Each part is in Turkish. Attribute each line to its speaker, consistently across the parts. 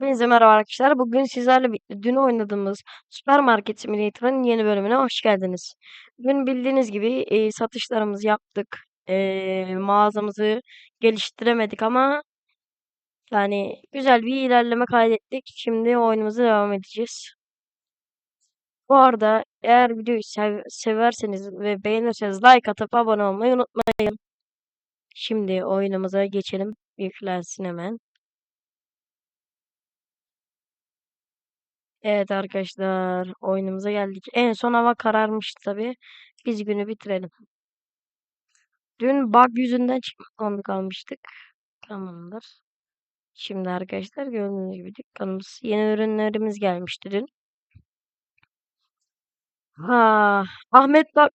Speaker 1: Hepinize merhaba arkadaşlar. Bugün sizlerle dün oynadığımız Supermarket Simulator'ın yeni bölümüne hoş geldiniz. Dün bildiğiniz gibi e, satışlarımızı yaptık. E, mağazamızı geliştiremedik ama yani güzel bir ilerleme kaydettik. Şimdi oyunumuza devam edeceğiz. Bu arada eğer videoyu sev- severseniz ve beğenirseniz like atıp abone olmayı unutmayın. Şimdi oyunumuza geçelim. Yüklensin hemen. Evet arkadaşlar oyunumuza geldik. En son hava kararmıştı tabii. Biz günü bitirelim. Dün bug yüzünden çıkmak kalmıştık. Tamamdır. Şimdi arkadaşlar gördüğünüz gibi dükkanımız yeni ürünlerimiz gelmişti dün. Ha, Ahmet bak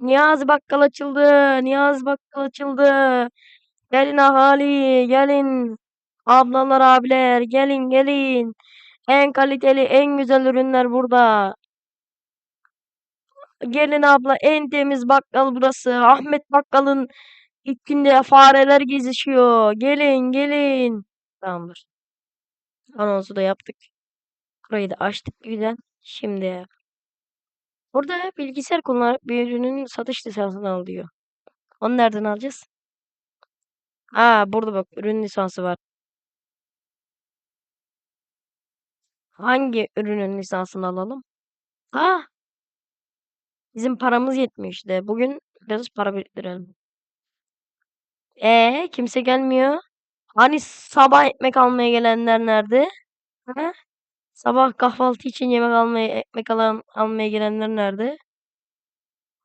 Speaker 1: Niyazi Bakkal açıldı. Niyazi Bakkal açıldı. Gelin ahali, gelin. Ablalar, abiler, gelin, gelin. En kaliteli, en güzel ürünler burada. Gelin abla en temiz bakkal burası. Ahmet Bakkal'ın içinde fareler gezişiyor. Gelin gelin. Tamamdır. Anonsu da yaptık. Burayı da açtık güzel. Şimdi burada bilgisayar kullanıp bir ürünün satış lisansını al diyor. Onu nereden alacağız? Aa burada bak ürün lisansı var. Hangi ürünün lisansını alalım? Ha bizim paramız yetmiyor işte. Bugün biraz para biriktirelim. Ee kimse gelmiyor. Hani sabah ekmek almaya gelenler nerede? Ha? Sabah kahvaltı için yemek almaya, ekmek alan, almaya gelenler nerede?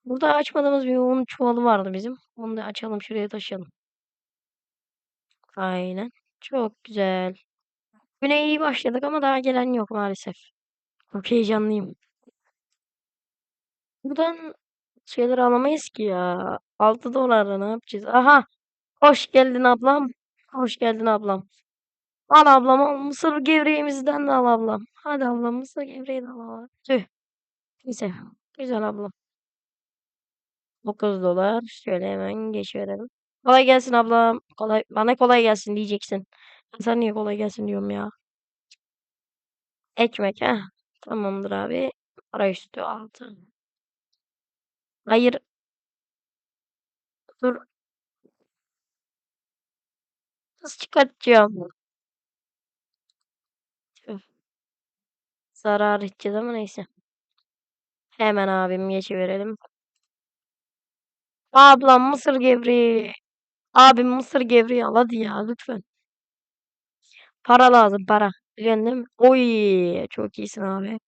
Speaker 1: Burada açmadığımız bir un çuvalı vardı bizim. Onu da açalım şuraya taşıyalım. Aynen. Çok güzel. Güne iyi başladık ama daha gelen yok maalesef. Çok heyecanlıyım. Buradan şeyler alamayız ki ya. 6 dolarla ne yapacağız? Aha. Hoş geldin ablam. Hoş geldin ablam. Al ablam al. Mısır gevreğimizden de al ablam. Hadi ablam mısır gevreği de al ablam. Tüh. Neyse. Güzel ablam. 9 dolar. Şöyle hemen geçiverelim. Kolay gelsin ablam. Kolay, bana kolay gelsin diyeceksin. Sana niye kolay gelsin diyorum ya. Ekmek ha. Tamamdır abi. Para üstü altı. Hayır. Dur. Nasıl çıkartacağım? Zarar edeceğiz ama neyse. Hemen abim geçiverelim. Ablam mısır gevreği. Abim mısır gevreği al hadi ya lütfen. Para lazım para. Biliyorsun değil? Oy çok iyisin abi.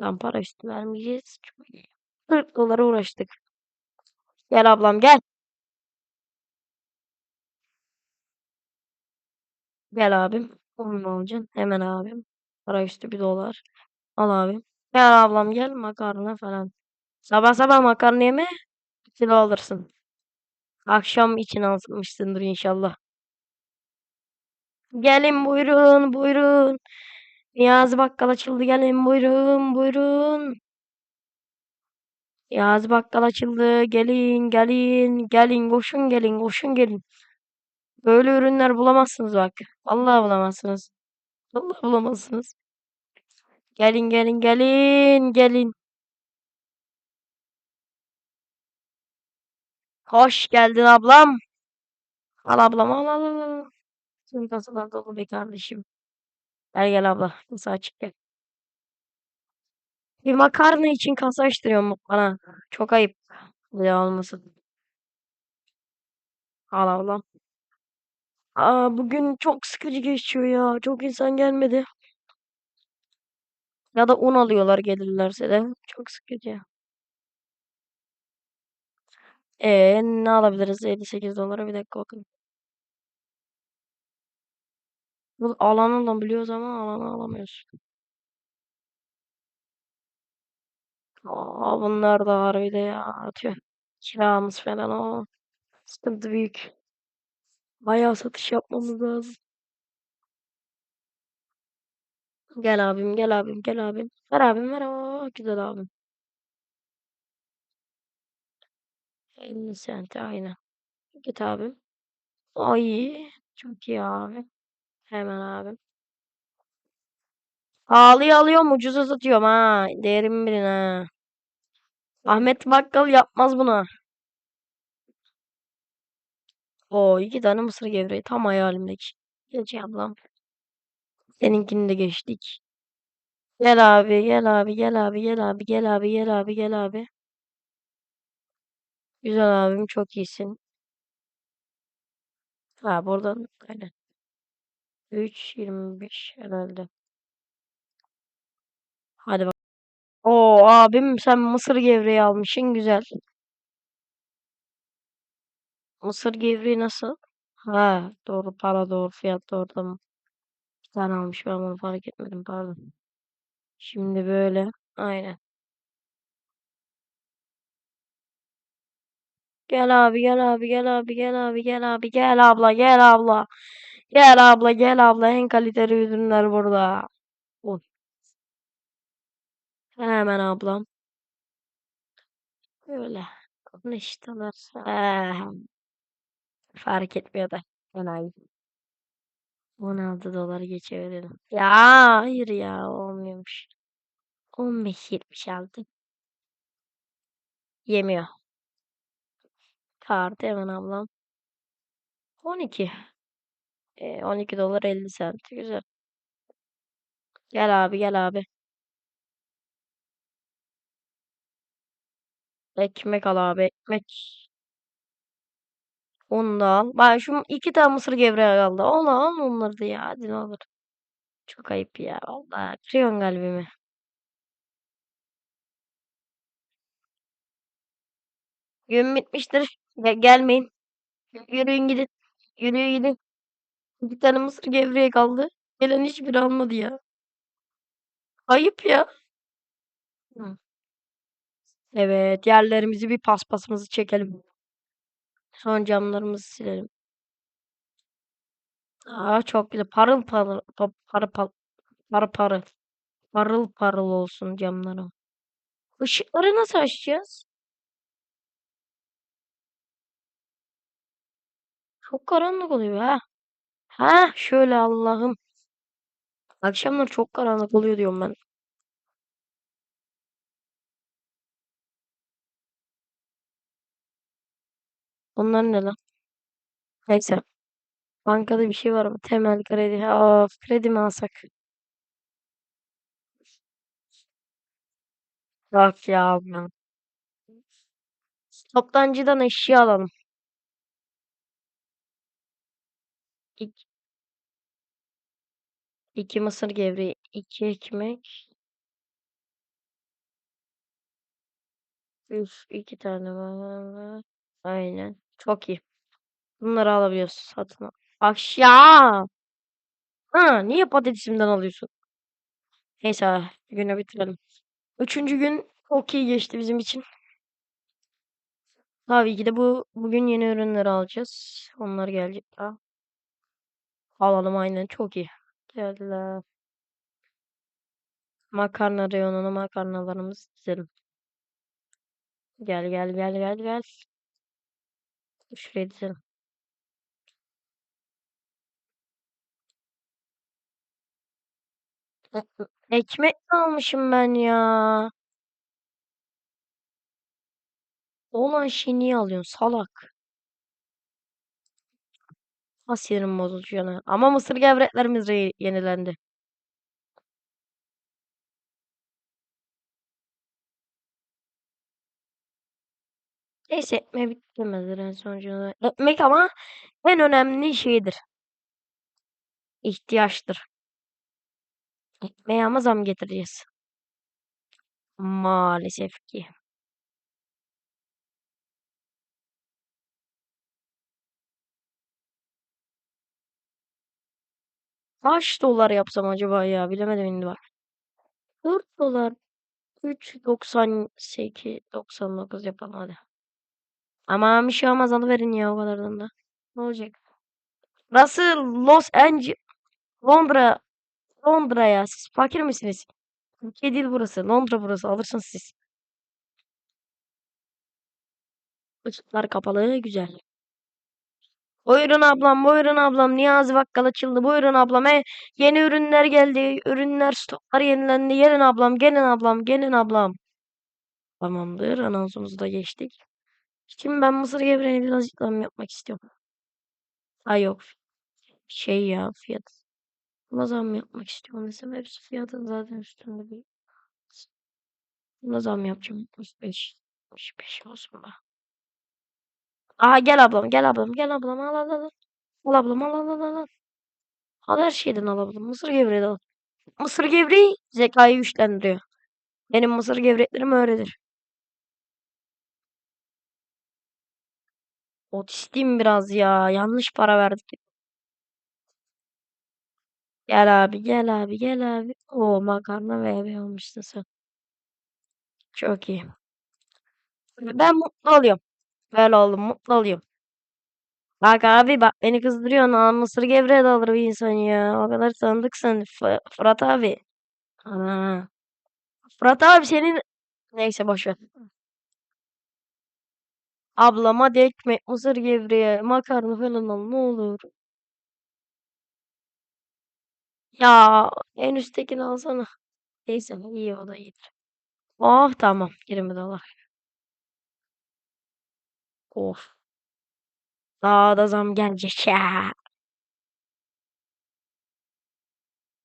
Speaker 1: Lan para üstü vermeyeceğiz. Çok iyi. 40 dolara uğraştık. Gel ablam gel. Gel abim. Onun alacaksın. Hemen abim. Para üstü bir dolar. Al abim. Gel ablam gel makarna falan. Sabah sabah makarna yeme. Kilo alırsın. Akşam için almışsındır inşallah. Gelin buyurun buyurun. Niyazi bakkal açıldı gelin buyurun buyurun. Niyazi bakkal açıldı gelin gelin gelin koşun gelin koşun gelin. Böyle ürünler bulamazsınız bak. Vallahi bulamazsınız. Vallahi bulamazsınız. Gelin gelin gelin gelin. Hoş geldin ablam. Al ablam al al al. Senin kasalar dolu be kardeşim. Gel gel abla. Kasa açık gel. Bir makarna için kasa açtırıyorum bana. Çok ayıp. Ya olmasın. Al ablam. Aa, bugün çok sıkıcı geçiyor ya. Çok insan gelmedi. Ya da un alıyorlar gelirlerse de. Çok sıkıcı. Ee, ne alabiliriz? 58 dolara bir dakika bakın. Alanı da biliyoruz ama alanı alamıyoruz. Aa, bunlar da var bir de ya. Atıyor. Kiramız falan o. Sıkıntı büyük. Bayağı satış yapmamız lazım. Gel abim, gel abim, gel abim. Ver abim, ver. Oo, güzel abim. 50 sent aynen. Git abim. Ay, çok iyi abi. Hemen abim. Pahalıya alıyorum ucuza satıyorum ha. Değerimi bilin ha. Ahmet Bakkal yapmaz bunu. O iki tane mısır gevreği tam hayalimdeki. Geç ablam. Seninkini de geçtik. Gel abi gel abi gel abi gel abi gel abi gel abi gel abi. Güzel abim çok iyisin. Ha buradan aynen. 3.25 herhalde. Hadi bak. Oo abim sen mısır gevreği almışsın güzel. Mısır gevreği nasıl? Ha doğru para doğru fiyat doğru tamam. Bir tane almış ben bunu fark etmedim pardon. Şimdi böyle aynen. Gel abi gel abi gel abi gel abi gel abi gel abla gel abla. Gel abla gel abla en kaliteli ürünler burada. Uy. Hemen ablam. Böyle. Konuştular. Eh, fark etmiyor da. Enayi. 16 dolar geçebilirim. Ya hayır ya olmuyormuş. 15.76. Yemiyor. Kartı hemen ablam. 12. E, 12 dolar 50 sent. Güzel. Gel abi gel abi. Ekmek al abi ekmek. Onu da al. Ben şu iki tane mısır gevreği kaldı. Onu al onları da ya. Hadi ne olur. Çok ayıp ya. Vallahi kırıyorsun kalbimi. Gün bitmiştir. Ge- gelmeyin. Yürüyün gidin. Yürüyün gidin. Bir tane mısır gevreği kaldı. Gelen hiçbiri almadı ya. Ayıp ya. Hı. Evet, yerlerimizi bir paspasımızı çekelim. Son camlarımızı silelim. Aa çok güzel. Parıl parıl, pa- parıl parıl, parıl parıl, parıl parıl olsun camları. Işıkları nasıl açacağız? Çok karanlık oluyor ha. Ha şöyle Allah'ım. Akşamlar çok karanlık oluyor diyorum ben. Onlar ne lan? Neyse. Bankada bir şey var mı? Temel kredi. Of kredi mi alsak? Bak ya. ya. Toptancıdan eşya alalım. İki, iki mısır gevreği, iki ekmek. Üf, iki tane var. Aynen. Çok iyi. Bunları alabiliyoruz. Satın al. Aşağı. Ha, niye patatesimden alıyorsun? Neyse, günü bitirelim. Üçüncü gün çok iyi geçti bizim için. Tabii ki de bu bugün yeni ürünleri alacağız. Onlar gelecek daha. Alalım aynen çok iyi. Geldiler. Makarna reyonuna makarnalarımızı dizelim. Gel gel gel gel gel. Şuraya dizelim. Ekmek almışım ben ya? Olan şeyi niye alıyorsun salak? Ha sinirim bozuldu yana. Ama mısır gevreklerimiz yenilendi. Neyse ekmeği bitiremezler en sonucunda. Ekmek ama en önemli şeydir. İhtiyaçtır. Ekmeğe ama zam getireceğiz. Maalesef ki. Kaç dolar yapsam acaba ya? Bilemedim şimdi bak. 4 dolar. 3.98 99 yapalım hadi. Ama bir şey olmaz alıverin ya o kadardan da. Ne olacak? Burası Los Angeles. Londra. Londra ya. Siz fakir misiniz? Türkiye değil burası. Londra burası. Alırsınız siz. Işıklar kapalı. Güzel. Buyurun ablam, buyurun ablam. Niyazi Bakkal açıldı. Buyurun ablam. E, yeni ürünler geldi. Ürünler stoklar yenilendi. Gelin ablam, gelin ablam, gelin ablam. Tamamdır. Anonsumuzu da geçtik. Şimdi ben mısır gevreğine biraz reklam yapmak istiyorum. Ha yok. Şey ya fiyat. Buna zam yapmak istiyorum desem hepsi fiyatın zaten üstünde bir. Buna zam yapacağım. 65. 65 olsun be. Aha gel ablam gel ablam gel ablam al al al. Al ablam al al al al. Al her şeyden al ablam. Mısır gevreği de al. Mısır gevreği zekayı güçlendiriyor. Benim mısır gevreklerim öyledir. Otistim biraz ya. Yanlış para verdik. Gel abi gel abi gel abi. Oo makarna eve almışsın sen. Çok iyi. Ben mutlu oluyorum. Böyle oldum mutlu oluyorum. Bak abi bak beni kızdırıyorsun. Aa, mısır gevreği de alır bir insan ya. O kadar tanıdıksın F- Fırat abi. Ana. Fırat abi senin... Neyse boş ver. Ablama de ekmek, mısır gevreği, makarna falan al ne olur. Ya en üsttekini alsana. Neyse iyi o da iyidir. Oh tamam 20 dolar. Of. Daha da zam gelecek ya.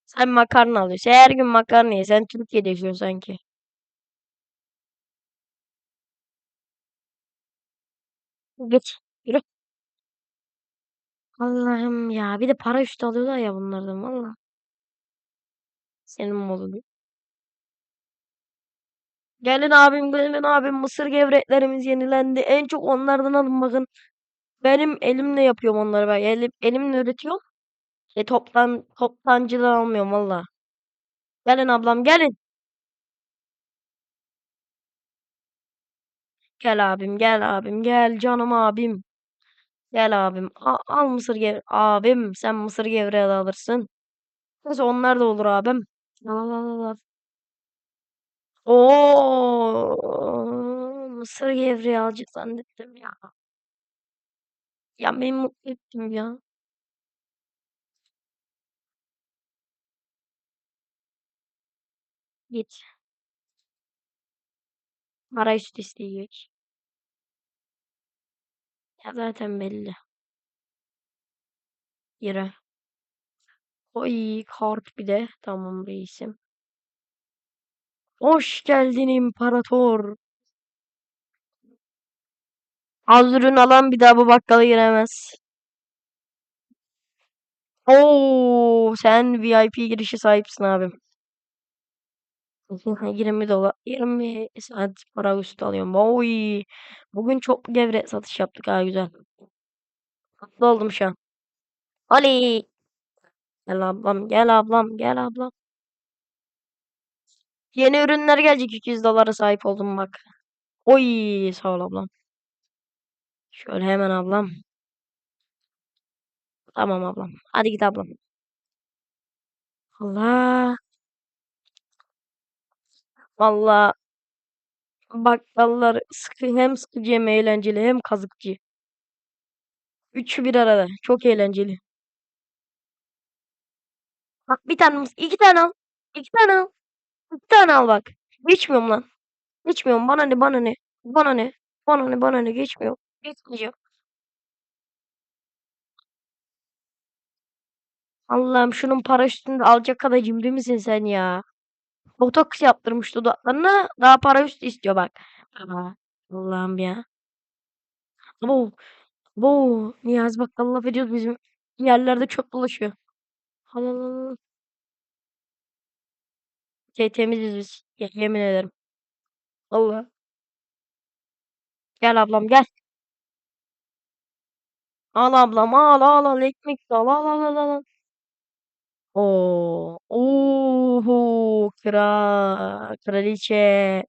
Speaker 1: Sen makarna alıyorsun. Her gün makarna ye. Sen Türkiye'de yaşıyorsun sanki. Geç. Yürü. Allah'ım ya. Bir de para üstü alıyorlar ya bunlardan valla. Senin malın. Gelin abim gelin abim. Mısır gevreklerimiz yenilendi. En çok onlardan alın bakın. Benim elimle yapıyorum onları ben. Elim, elimle üretiyorum. E toptan toptancıdan almıyorum valla. Gelin ablam gelin. Gel abim gel abim gel canım abim. Gel abim. A- al mısır gev abim sen mısır gevreği de alırsın. Neyse onlar da olur abim. Al al al al. Oo, mısır gevreği alacak zannettim ya. Ya beni mutlu ettim ya. Git. Para üstü isteği geç. Ya zaten belli. Yere. Oy kart bir de. Tamam reisim. Hoş geldin imparator. Az ürün alan bir daha bu bakkala giremez. Oo, sen VIP girişi sahipsin abim. 20 dolar. 20 saat para üstü alıyorum. Oy. Bugün çok gevrek satış yaptık ha güzel. Mutlu oldum şu an. Oley. Gel ablam, gel ablam, gel ablam. Yeni ürünler gelecek 200 dolara sahip oldum bak. Oy, sağ ol ablam. Şöyle hemen ablam. Tamam ablam. Hadi git ablam. Allah. Vallahi bakkallar sıkı hem sıkıcı hem eğlenceli hem kazıkçı. Üçü bir arada. Çok eğlenceli. Bak bir tane, iki tane al. İki tane al. İki tane al bak. Geçmiyorum lan. Geçmiyorum. Bana ne, bana ne. Bana ne. Bana ne, bana ne. Geçmiyor. Geçmeyeceğim. Allah'ım şunun para üstünde alacak kadar cimri misin sen ya? Botoks yaptırmış dudaklarına. Daha para üstü istiyor bak. Allah'ım ya. Bu, bu. Niyazi bak laf ediyoruz bizim yerlerde çöp dolaşıyor. Allah. Şey temiziz biz. Yemin ederim. Allah. Gel ablam gel. Al ablam al al al ekmek de al al al al al. Oo. Oho. Kral. Kraliçe.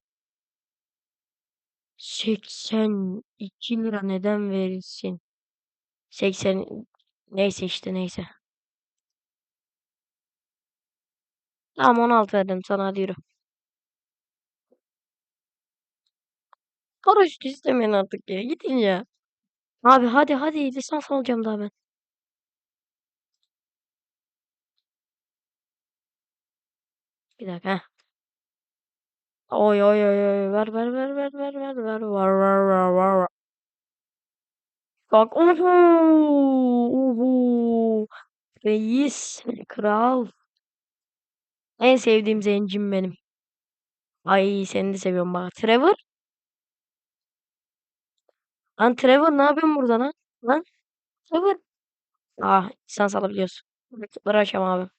Speaker 1: 82 lira neden verilsin? 80 neyse işte neyse. Tamam 16 verdim sana hadi yürü. Paraşüt istemeyin artık ya. Gidin ya. Abi hadi hadi lisans alacağım daha ben. Bir dakika. Oy oy oy oy ver ver ver ver ver ver ver var var var var var. Bak uhu uhu reis kral en sevdiğim zencim benim. Ay seni de seviyorum bak. Trevor lan Trevor ne yapıyorsun burada lan? Lan Trevor. Ah lisans alabiliyorsun. Rakipleri aşam abi.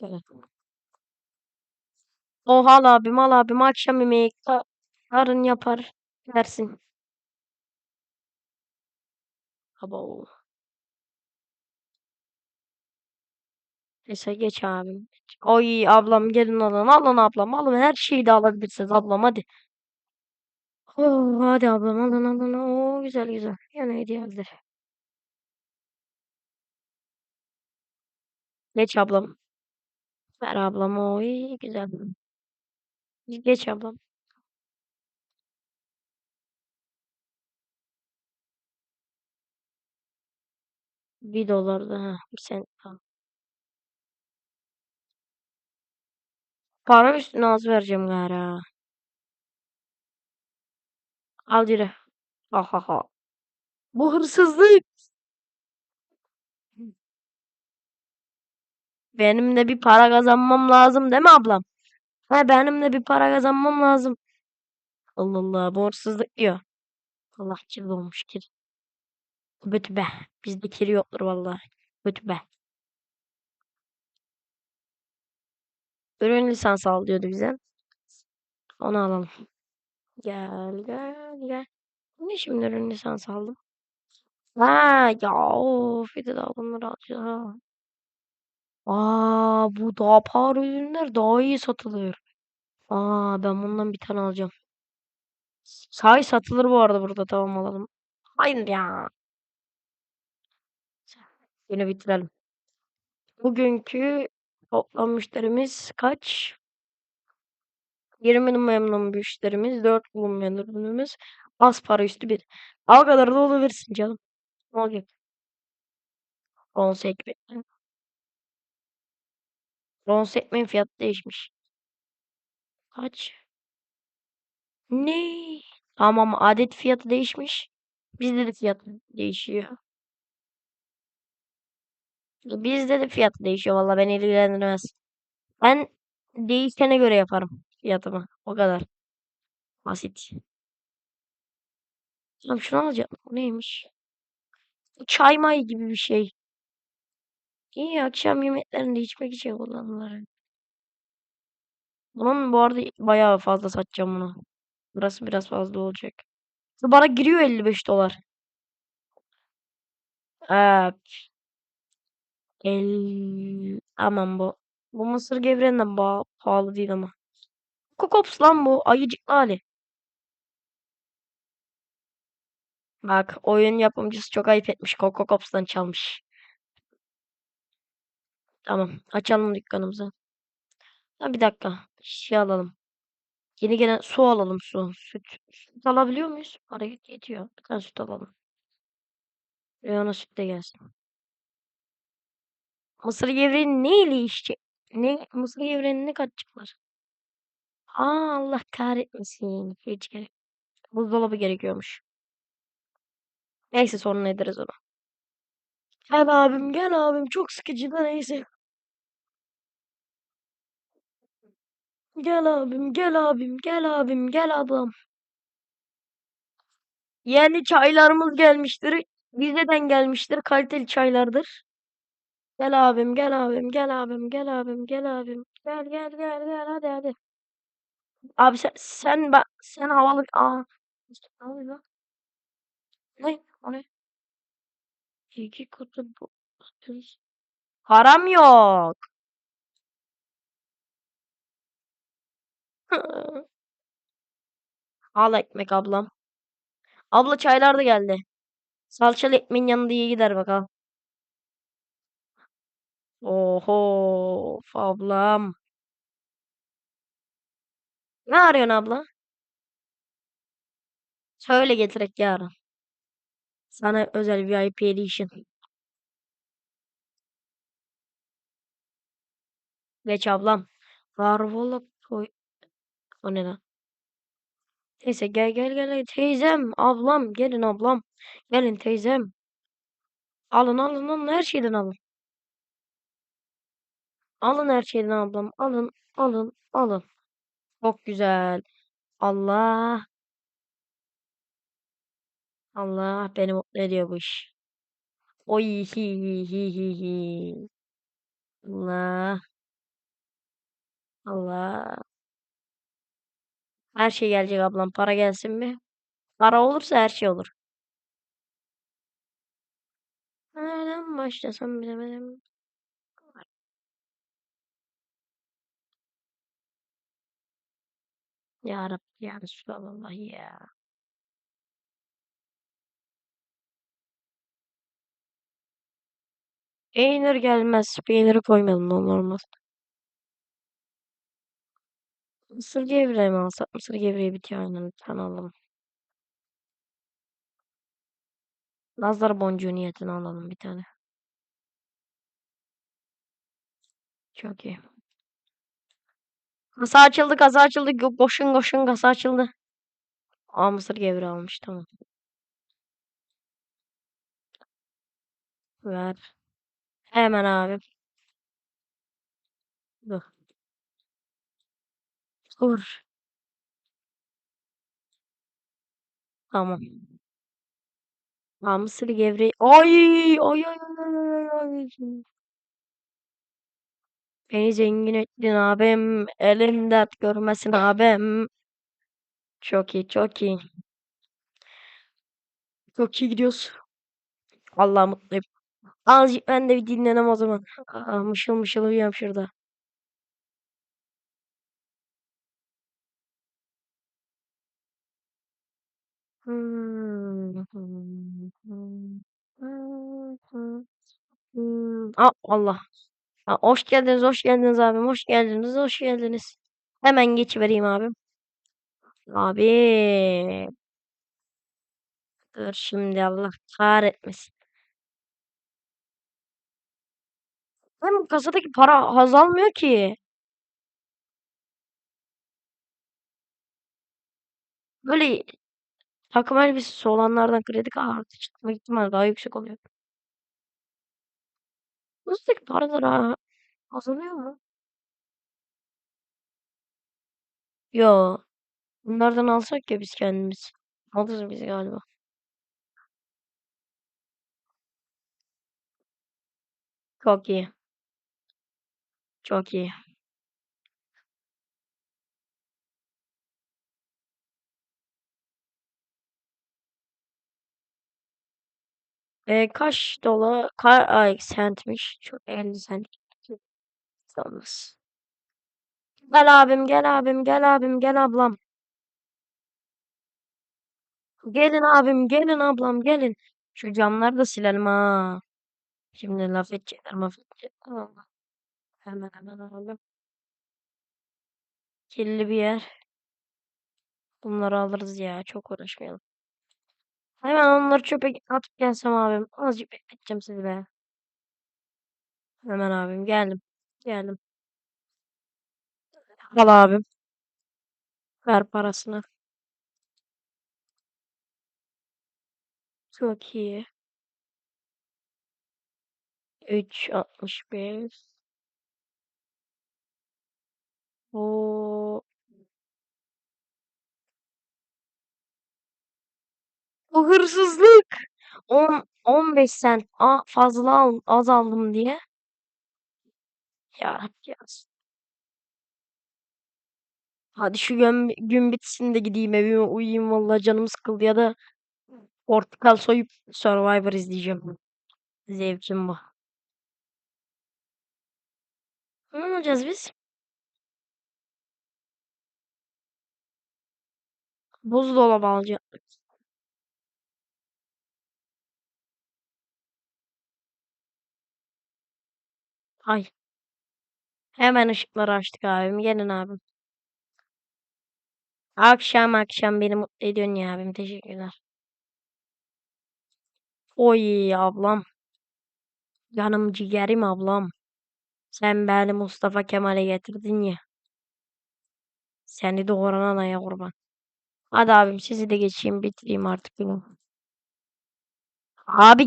Speaker 1: Böyle. O hal abim al abim akşam yemeği yarın yapar dersin. Abo. Neyse geç abim. Oy ablam gelin alın alın ablam alın her şeyi de alabilirsiniz ablam hadi. Oh, hadi ablam alın alın. Oo, güzel güzel. Yine hediye hazır. Geç ablam. Ver ablam o iyi güzel. Geç ablam. Bir dolar da ha, bir sen. ha. Para üstüne az vereceğim galiba. Al yürü. Ha ha ha. Bu hırsızlık. Benim de bir para kazanmam lazım değil mi ablam? Ha benim de bir para kazanmam lazım. Allah Allah bu hırsızlık diyor. Allah kirli olmuş kir. Kötü be. Bizde kiri yoktur vallahi. Kötü be. Ürün lisans al diyordu bize. Onu alalım. Gel gel gel. Ne şimdi ürün lisans aldım? Ha ya of bir daha bunları alacağım. Aa bu daha pahalı ürünler daha iyi satılıyor. Aa ben bundan bir tane alacağım. Sahi satılır bu arada burada tamam alalım. Hayır ya. Yine bitirelim. Bugünkü toplam müşterimiz kaç? 20 memnun müşterimiz, 4 bulunmayan ürünümüz, az para üstü bir. Al kadar da olabilirsin canım. Ne olacak? 10 sekme. 10 sekmenin fiyatı değişmiş. Kaç? Ne? Tamam adet fiyatı değişmiş. Bizde de fiyat değişiyor. Bizde de fiyat değişiyor valla beni ilgilendirmez. Ben değişene göre yaparım fiyatımı. O kadar. Basit. Tamam şunu alacağım. Bu neymiş? Çay may gibi bir şey. İyi akşam yemeklerinde içmek için kullanılır. Bunun bu arada bayağı fazla satacağım bunu. Burası biraz fazla olacak. Bana giriyor 55 dolar. Evet. El... Aman bu. Bu mısır gevreğinden pahalı değil ama. Kokops lan bu. Ayıcıklı hali. Bak oyun yapımcısı çok ayıp etmiş. Coco Cops'tan çalmış. Tamam. Açalım dükkanımızı. Ha, bir dakika. Şey alalım. Yeni gelen su alalım su. Süt. Süt alabiliyor muyuz? Para yetiyor. Bir tane süt alalım. Reyona süt de gelsin. Mısır gevreği ne ile içecek? Ne? Mısır gevreğini ne katacaklar? Aa Allah kahretmesin. Hiç gerek. Buzdolabı gerekiyormuş. Neyse sonra ederiz onu. Gel abim gel abim. Çok sıkıcı da neyse. Gel abim gel abim gel abim gel ablam. Yeni çaylarımız gelmiştir. Vizeden gelmiştir. Kaliteli çaylardır. Gel abim gel abim gel abim gel abim gel abim. Gel gel gel gel hadi hadi. Abi sen sen bak sen havalı aa. Ne oluyor lan? Ne? O ne? İki kutu bu. Param yok. Al ekmek ablam. Abla çaylar da geldi. Salçalı ekmeğin yanında iyi gider bakalım. Oho ablam. Ne arıyorsun abla? Söyle getirek yarın. Sana özel VIP edition. Geç ablam. Varvola koy. O ne lan? Neyse gel gel gel. Teyzem, ablam, gelin ablam. Gelin teyzem. Alın alın alın her şeyden alın. Alın her şeyden ablam. Alın alın alın. Çok güzel. Allah. Allah beni mutlu ediyor. Oy hi hi hi hi hi. Allah. Allah. Her şey gelecek ablam. Para gelsin mi? Para olursa her şey olur. Nereden başlasam bilemedim. Ya Rabbi ya Resulallah ya. Peynir gelmez. Peyniri koymayalım ne olmaz. Mısır gevreği mi alsak? Mısır gevreği bitiyor aynen. Lütfen alalım. Nazar boncuğu niyetine alalım bir tane. Çok iyi. Kasa açıldı, kasa açıldı. Koşun koşun kasa açıldı. Aa mısır gevreği almış tamam. Ver. Hemen abi. Dur. Dur. Tamam. Aa mısır gevreği. Ay ay ay ay ay ay. Beni zengin ettin abim. Elim dert görmesin abim. Çok iyi çok iyi. Çok iyi gidiyoruz. Allah mutluyum. Azıcık ben de bir dinlenem o zaman. Aa, mışıl mışıl uyuyorum şurada. Hmm, hmm, hmm, hmm. Aa, Allah. Aa, hoş geldiniz, hoş geldiniz abim. Hoş geldiniz, hoş geldiniz. Hemen geçivereyim abim. Abi. Dur şimdi Allah kahretmesin. Hem kasadaki para azalmıyor ki. Böyle takım elbisesi olanlardan kredi kartı çıkma ihtimali daha yüksek oluyor. Kasadaki paralar ha, azalıyor mu? Yo. Bunlardan alsak ya biz kendimiz. Alırız biz galiba. Çok iyi. Çok iyi. E, kaç dolar? Kaç ay centmiş? Çok 50 cent. Olmaz. Gel abim, gel abim, gel abim, gel ablam. Gelin abim, gelin ablam, gelin. Şu camları da silelim ha. Şimdi laf edecekler, maf edecekler. Hemen hemen alalım. Kirli bir yer. Bunları alırız ya. Çok uğraşmayalım. Hemen onları çöpe atıp gelsem abim. Azıcık bekleteceğim sizi be. Hemen abim geldim. Geldim. Al abim. Ver parasını. Çok iyi. 3.65. O bu hırsızlık. 10 15 sent a, fazla al, az aldım diye. Ya Rabbi ya. Hadi şu gün, gün bitsin de gideyim evime uyuyayım vallahi canım sıkıldı ya da portakal soyup Survivor izleyeceğim. Zevkim bu. Ne yapacağız biz? Buzdolabı alacağız. Ay. Hemen ışıkları açtık abim. Gelin abim. Akşam akşam beni mutlu ediyorsun ya abim. Teşekkürler. Oy ablam. Canım ciğerim ablam. Sen beni Mustafa Kemal'e getirdin ya. Seni doğuran anaya kurban. Hadi abim sizi de geçeyim bitireyim artık günü. Abi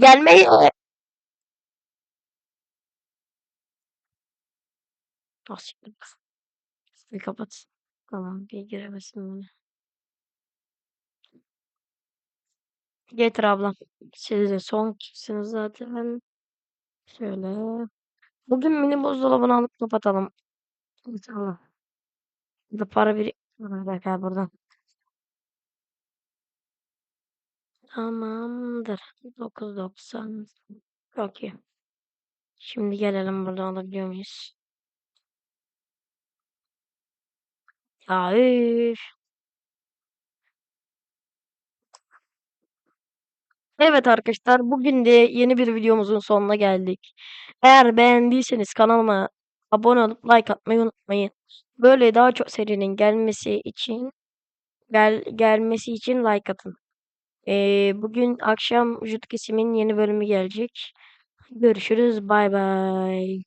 Speaker 1: gelmeyin. Nasıl? Bir kapat. Tamam bir giremesin bana. Getir ablam. Siz de son kişisiniz zaten. Şöyle. Bugün mini buzdolabını alıp kapatalım. İnşallah. Burada para bir... Gel buradan. Tamamdır. 9.90. Çok iyi. Şimdi gelelim buradan alabiliyor muyuz? Ya. Evet arkadaşlar bugün de yeni bir videomuzun sonuna geldik. Eğer beğendiyseniz kanalıma abone olup like atmayı unutmayın. Böyle daha çok serinin gelmesi için gel gelmesi için like atın. Ee, bugün akşam kesimin yeni bölümü gelecek. Görüşürüz. Bay bay.